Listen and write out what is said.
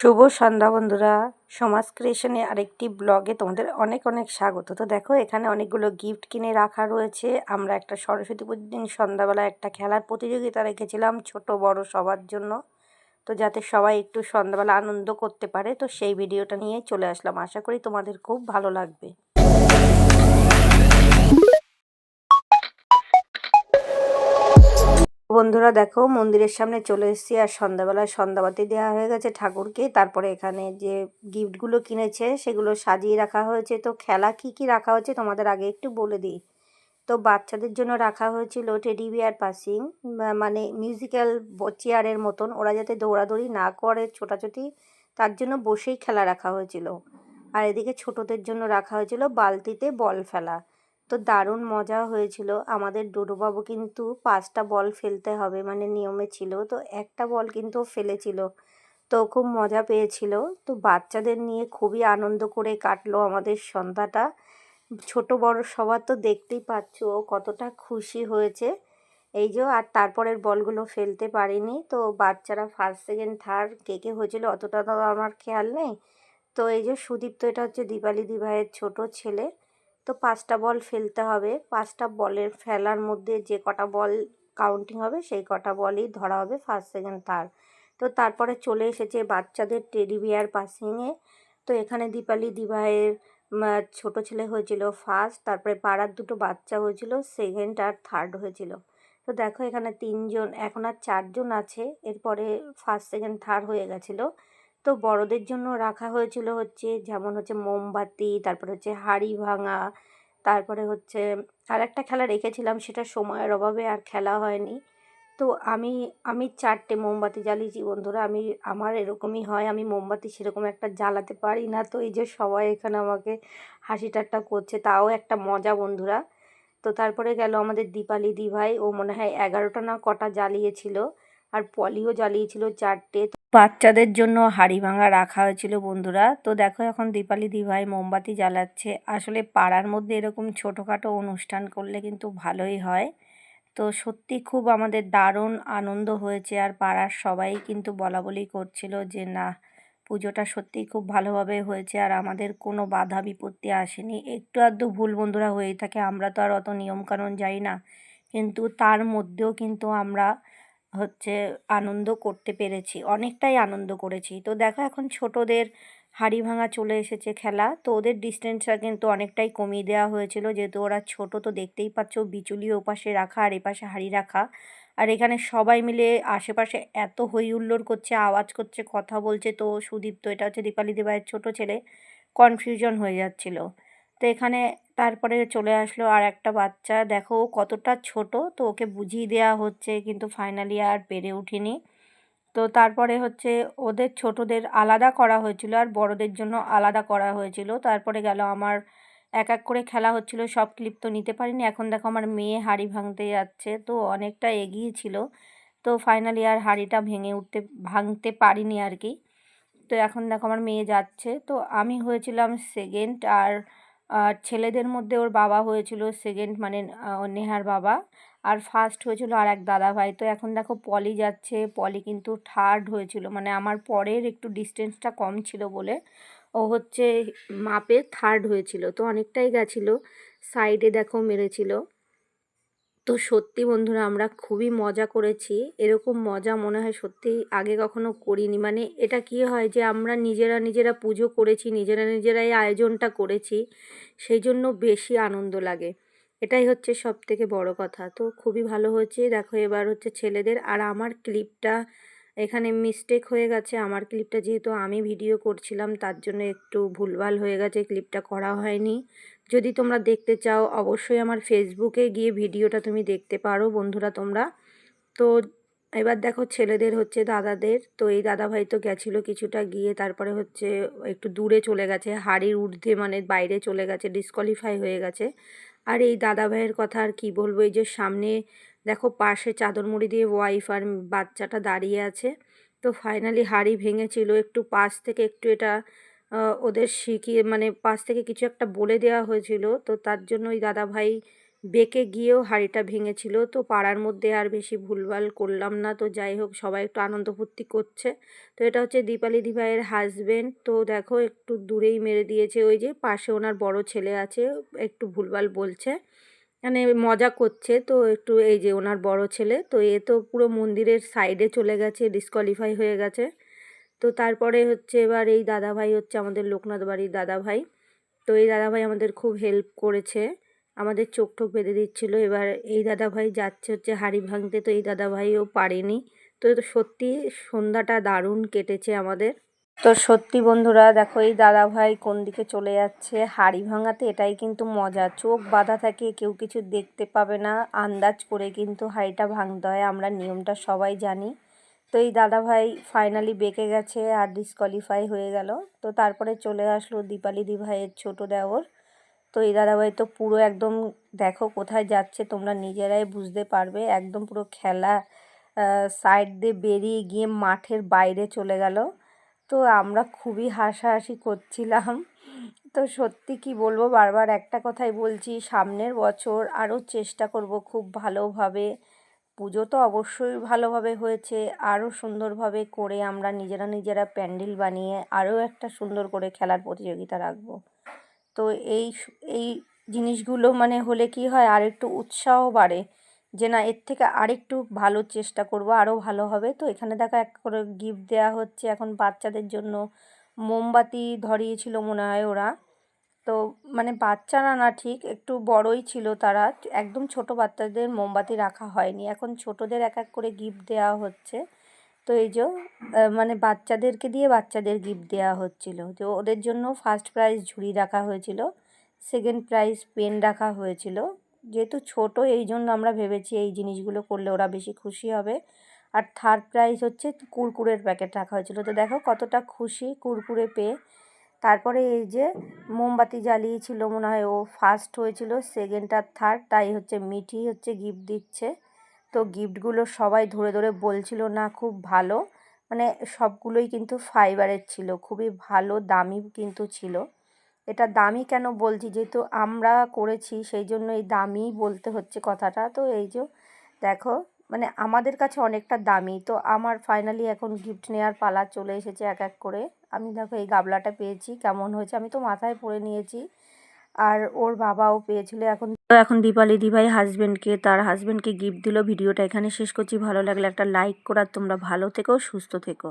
শুভ সন্ধ্যা বন্ধুরা। সমাজ ক্রিয়েশনে আরেকটি ব্লগে তোমাদের অনেক অনেক স্বাগত। তো দেখো, এখানে অনেকগুলো গিফট কিনে রাখা রয়েছে। আমরা একটা সরস্বতী পুজোর দিন সন্ধ্যাবেলা একটা খেলার প্রতিযোগিতা রেখেছিলাম ছোট বড় সবার জন্য। তো যাতে সবাই একটু সন্ধ্যাবেলা আনন্দ করতে পারে, তো সেই ভিডিওটা নিয়ে চলে আসলাম। আশা করি তোমাদের খুব ভালো লাগবে। বন্ধুরা দেখো, মন্দিরের সামনে চলে এসেছি আর সন্ধ্যাবেলায় সন্ধ্যাবাতি দেওয়া হয়ে গেছে ঠাকুরকে। তারপরে এখানে যে গিফটগুলো কিনেছে, সেগুলো সাজিয়ে রাখা হয়েছে। তো খেলা কি কি রাখা হয়েছে তোমাদের আগে একটু বলে দিই। তো বাচ্চাদের জন্য রাখা হয়েছিল টেডি বিয়ার পাসিং মানে মিউজিক্যাল চেয়ারের মতন। ওরা যাতে দৌড়াদৌড়ি না করে ছোটাছুটি, তার জন্য বসেই খেলা রাখা হয়েছিল। আর এদিকে ছোটদের জন্য রাখা হয়েছিল বালতিতে বল ফেলা। তো দারুণ মজা হয়েছিল। আমাদের ডোডোবাবু কিন্তু পাঁচটা বল ফেলতে হবে মানে নিয়মে ছিল। তো একটা বল কিন্তু ফেলেছিল। তো খুব মজা পেয়েছিল। তো বাচ্চাদের নিয়ে খুবই আনন্দ করে কাটলো আমাদের সন্ধ্যাটা। ছোট বড় সবার তো দেখতেই পাচ্ছ ও কতটা খুশি হয়েছে। এই যে আর তারপরের বলগুলো ফেলতে পারিনি। তো বাচ্চারা ফার্স্ট সেকেন্ড থার্ড কে কে হয়েছিল অতটা তো আমার খেয়াল নেই। তো এই যে সুদীপ্ত, এটা হচ্ছে দীপালি দিভাইয়ের ছোট ছেলে। তো পাঁচটা বল ফেলতে হবে। পাঁচটা বলের ফেলার মধ্যে যে কটা বল কাউন্টিং হবে, সেই কটা বলই ধরা হবে ফার্স্ট সেকেন্ড থার্ড তো তারপরে চলে এসেছে বাচ্চাদের টেডি বিয়ার পাসিংয়ে তো এখানে দীপালি দিভাইয়ের ছোট ছেলে হয়েছিল ফার্স্ট তারপরে পাড়ার দুটো বাচ্চা হয়েছিল সেকেন্ড আর থার্ড হয়েছিল। তো দেখো এখানে তিনজন, এখন আর চারজন আছে, এরপরে ফার্স্ট সেকেন্ড থার্ড হয়ে গেছিল। তো বড়দের জন্য রাখা হয়েছিল হচ্ছে, যেমন হচ্ছে মোমবাতি, তারপরে হচ্ছে হাড়ি ভাঙা, তারপরে হচ্ছে আর একটা খেলা রেখেছিলাম, সেটা সময়ের অভাবে আর খেলা হয়নি। তো আমি আমি চারটে মোমবাতি জ্বালিয়েছি বন্ধুরা, আমি, আমার এরকমই হয়, আমি মোমবাতি সেরকম একটা জ্বালাতে পারি না। তো এই যে সবাই এখানে আমাকে হাসি ঠাট্টা করছে, তাও একটা মজা বন্ধুরা। তো তারপরে গেল আমাদের দীপালি দিভাই, ও মনে হয় এগারোটা না কটা জ্বালিয়েছিল, আর পলিও জ্বালিয়েছিল চারটে। বাচ্চাদের জন্য হাড়ি ভাঙা রাখা হয়েছিল বন্ধুরা। তো দেখো এখন দীপালি দিভাই মোমবাতি জ্বালাচ্ছে। আসলে পাড়ার মধ্যে এরকম ছোটোখাটো অনুষ্ঠান করলে কিন্তু ভালোই হয়। তো সত্যি খুব আমাদের দারুণ আনন্দ হয়েছে আর পাড়ার সবাই কিন্তু বলা বলি করছিল যে, না, পুজোটা সত্যিই খুব ভালোভাবে হয়েছে আর আমাদের কোনো বাধা বিপত্তি আসেনি। একটু আধটু ভুল বন্ধুরা হয়েই থাকে, আমরা তো আর অত নিয়মকানুন যাই না। কিন্তু তার মধ্যেও কিন্তু আমরা হচ্ছে আনন্দ করতে পেরেছি, অনেকটাই আনন্দ করেছি। তো দেখো এখন ছোটদের হাড়ি ভাঙা চলে এসেছে খেলা, তো ওদের ডিস্টেন্সটা কিন্তু অনেকটাই কমিয়ে দেওয়া হয়েছিল। যেহেতু ওরা ছোট, তো দেখতেই পাচ্ছ বিচুলি ওপাশে রাখা, আর এপাশে হাড়ি রাখা। আর এখানে সবাই মিলে আশেপাশে এত হই হুল্লোড় করছে, আওয়াজ করছে, কথা বলছে। তো সুদীপ্ত, এটা হচ্ছে দীপালি দেবাইয়ের ছোট ছেলে কনফিউশন হয়ে যাচ্ছিল। তো এখানে তারপরে চলে আসলো আর একটা বাচ্চা। দেখো ও কতটা ছোট, তো ওকে বুঝিয়ে দেওয়া হচ্ছে কিন্তু ফাইনালি আর পেরে উঠিনি। তো তারপরে হচ্ছে ওদের ছোটদের আলাদা করা হয়েছিল আর বড়দের জন্য আলাদা করা হয়েছিল। তারপরে গেল আমার এক এক করে খেলা হচ্ছিল, সব ক্লিপ তো নিতে পারিনি। এখন দেখো আমার মেয়ে হাড়ি ভাঙতে যাচ্ছে, তো অনেকটা এগিয়ে ছিল। তো ফাইনালি আর হাড়িটা ভেঙে উঠতে, ভাঙতে পারিনি আর কি। তো এখন দেখো আমার মেয়ে যাচ্ছে। তো আমি হয়েছিলাম সেকেন্ড আর আর ছেলেদের মধ্যে ওর বাবা হয়েছিল সেকেন্ড মানে নেহার বাবা। আর ফার্স্ট হয়েছিল আর এক দাদা ভাই তো এখন দেখো পলি যাচ্ছে, পলি কিন্তু থার্ড হয়েছিল। মানে আমার পরের একটু ডিস্টেন্সটা কম ছিল বলে ও হচ্ছে মাপে থার্ড হয়েছিল। তো অনেকটাই গেছিল। সাইডে দেখো মেরেছিল। তো সত্যি বন্ধুরা, আমরা খুবই মজা করেছি। এরকম মজা মনে হয় সত্যি আগে কখনো করিনি। মানে এটা কি হয় যে, আমরা নিজেরা নিজেরা পুজো করেছি, নিজেরা নিজেরাই আয়োজনটা করেছি, সেই জন্য বেশি আনন্দ লাগে। এটাই হচ্ছে সব থেকে বড় কথা। তো খুবই ভালো হয়েছে। দেখো, এবার হচ্ছে ছেলেদের, আর আমার ক্লিপটা এখানে মিস্টেক হয়ে গেছে। আমার ক্লিপটা যেহেতু আমি ভিডিও করছিলাম, তার জন্য একটু ভুলভাল হয়ে গেছে, ক্লিপটা করা হয়নি। যদি তোমরা দেখতে চাও, অবশ্যই আমার ফেসবুকে গিয়ে ভিডিওটা তুমি দেখতে পারো, বন্ধুরা তোমরা। তো এবার দেখো, ছেলেদের হচ্ছে দাদাদের। তো এই দাদা ভাই তো গেছিল কিছুটা গিয়ে, তারপরে হচ্ছে একটু দূরে চলে গেছে, হাড়ির ঊর্ধ্বে মানে বাইরে চলে গেছে ডিসকোয়ালিফাই হয়ে গেছে। আর এই দাদা ভাইয়ের কথা আর কি বলব, এই যে সামনে দেখো, পাশে চাদর মুড়ি দিয়ে ওয়াইফ আর বাচ্চাটা দাঁড়িয়ে আছে। তো ফাইনালি হাড়ি ভেঙেছিল, একটু পাশ থেকে একটু এটা ওদের শিখিয়ে মানে পাশ থেকে কিছু একটা বলে দেওয়া হয়েছিল, তো তার জন্য ওই দাদা ভাই বেঁকে গিয়েও হাঁড়িটা ভেঙেছিল। তো পাড়ার মধ্যে আর বেশি ভুলভাল করলাম না, তো যাই হোক, সবাই একটু আনন্দ ফুর্তি করছে। তো এটা হচ্ছে দীপালি দিভাইয়ের হাজবেন্ড তো দেখো একটু দূরেই মেরে দিয়েছে। ওই যে পাশে ওনার বড় ছেলে আছে, একটু ভুলভাল বলছে মানে মজা করছে। তো একটু এই যে ওনার বড় ছেলে, তো এ তো পুরো মন্দিরের সাইডে চলে গেছে ডিসকোয়ালিফাই হয়ে গেছে। তো তারপরে হচ্ছে এবার এই দাদাভাই হচ্ছে আমাদের লোকনাথ বাড়ির দাদাভাই। তো এই দাদাভাই আমাদের খুব হেল্প করেছে। আমাদের চোখ টোক বেঁধে দিচ্ছিল। এবার এই দাদাভাই যাচ্ছে হচ্ছে হাড়ি ভাঙতে। তো এই দাদাভাইও পারেনি। তো সত্যি সন্ধ্যাটা দারুণ কেটেছে আমাদের। তো সত্যি বন্ধুরা, দেখো এই দাদা ভাই কোন দিকে চলে যাচ্ছে। হাড়ি ভাঙাতে এটাই কিন্তু মজা। চোখ বাঁধা থাকে, কেউ কিছু দেখতে পাবে না। আন্দাজ করে কিন্তু হাড়িটা ভাঙতে হয়। আমরা নিয়মটা সবাই জানি। তো এই দাদা ভাই ফাইনালি বেঁকে গেছে, আর ডিসকোয়ালিফাই হয়ে গেল। তো তারপরে চলে আসলো দীপালি দি ভাইয়ের ছোটো দেওর। তো এই দাদাভাই তো পুরো একদম দেখো কোথায় যাচ্ছে, তোমরা নিজেরাই বুঝতে পারবে। একদম পুরো খেলা সাইড দিয়ে বেরিয়ে গিয়ে মাঠের বাইরে চলে গেল। তো আমরা খুবই হাসাহাসি করছিলাম। তো সত্যি কি বলব, বারবার একটা কথাই বলছি, সামনের বছর আরও চেষ্টা করব খুব ভালোভাবে। পুজো তো অবশ্যই ভালোভাবে হয়েছে। আরও সুন্দরভাবে করে আমরা নিজেরা নিজেরা প্যান্ডেল বানিয়ে আরও একটা সুন্দর করে খেলার প্রতিযোগিতা রাখব। তো এই এই জিনিসগুলো মানে হলে কি হয় আর একটু উৎসাহ বাড়ে যে না, এর থেকে আরেকটু ভালো চেষ্টা করব আরও ভালো হবে। তো এখানে দেখা এক করে গিফট দেওয়া হচ্ছে। এখন বাচ্চাদের জন্য মোমবাতি ধরিয়েছিল মনে হয় ওরা। তো মানে বাচ্চারা না ঠিক একটু বড়ই ছিল তারা। একদম ছোট বাচ্চাদের মোমবাতি রাখা হয়নি। এখন ছোটদের এক এক করে গিফট দেওয়া হচ্ছে। তো এই যে মানে বাচ্চাদেরকে দিয়ে বাচ্চাদের গিফট দেওয়া হচ্ছিল। তো ওদের জন্য ফার্স্ট প্রাইজ ঝুড়ি রাখা হয়েছিল। সেকেন্ড প্রাইজ পেন রাখা হয়েছিল। যেহেতু ছোট, এই জন্য আমরা ভেবেছি এই জিনিসগুলো করলে ওরা বেশি খুশি হবে। আর থার্ড প্রাইজ হচ্ছে কুরকুরের প্যাকেট রাখা হয়েছিল। তো দেখো কতটা খুশি কুরকুরে পেয়ে। তারপরে এই যে মোমবাতি জ্বালিয়েছিল, মনে হয় ও ফার্স্ট হয়েছিল সেকেন্ড আর থার্ড তাই হচ্ছে মিঠি হচ্ছে গিফট দিচ্ছে। তো গিফটগুলো সবাই ধরে ধরে বলছিল, না, খুব ভালো। মানে সবগুলোই কিন্তু ফাইবারের ছিল, খুবই ভালো, দামি কিন্তু ছিল। এটা দামি কেন বলছি? যেহেতু আমরা করেছি, সেই জন্য এই দামি বলতে হচ্ছে কথাটা। তো এই যে দেখো মানে আমাদের কাছে অনেকটা দামি। তো আমার ফাইনালি এখন গিফট নেওয়ার পালা চলে এসেছে এক এক করে। আমি দেখো এই গাবলাটা পেয়েছি, কেমন হয়েছে আমি তো মাথায় পরে নিয়েছি। আর ওর বাবাও পেয়েছিল এখন। তো এখন দীপালি দিভাই হাজব্যান্ডকে তার হাজব্যান্ডকে গিফট দিল। ভিডিওটা এখানে শেষ করছি। ভালো লাগলে একটা লাইক করার তোমরা ভালো থেকো, সুস্থ থেকো।